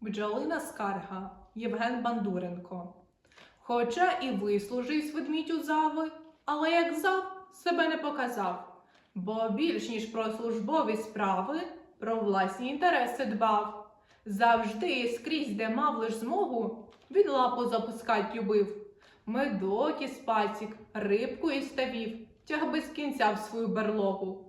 Бджолина скарга Євген Бандуренко. Хоча і вислуживсь ведмідь у зави, але як зав себе не показав, бо більш ніж про службові справи, про власні інтереси дбав. Завжди і скрізь, де мав лиш змогу, він лапу запускать любив. Медок із пасік, рибку із ставів, тяг без кінця в свою берлогу.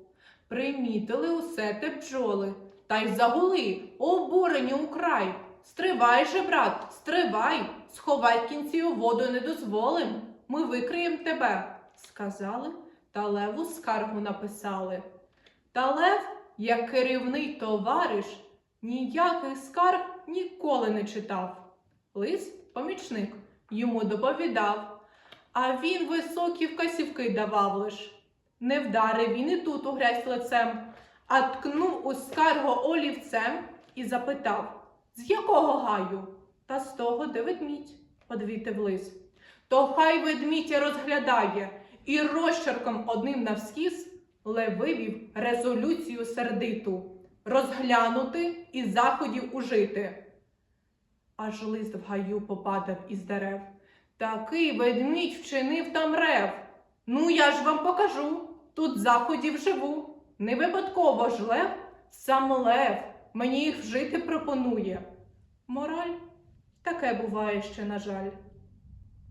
Примітили усе те бджоли, та й загули, обурені украй. Стривай же, брат, стривай, сховай кінці у воду не дозволим. Ми викриєм тебе, сказали, та леву скаргу написали. Та лев, як керівний товариш, ніяких скарг ніколи не читав. Лис, помічник, йому доповідав, а він високі вказівки давав лиш. Не вдарив він і тут у грязь лицем, а ткнув у скаргу олівцем і запитав, з якого гаю? Та з того, де ведмідь, подвітив лис. То хай ведмідь розглядає, і розчерком одним навскіз Лев вивів резолюцію сердиту розглянути і заходів ужити. Аж лист в гаю попадав із дерев. Такий ведмідь вчинив там рев. Ну, я ж вам покажу. Тут заходів живу. Не випадково ж лев, сам лев мені їх вжити пропонує. Мораль таке буває ще, на жаль.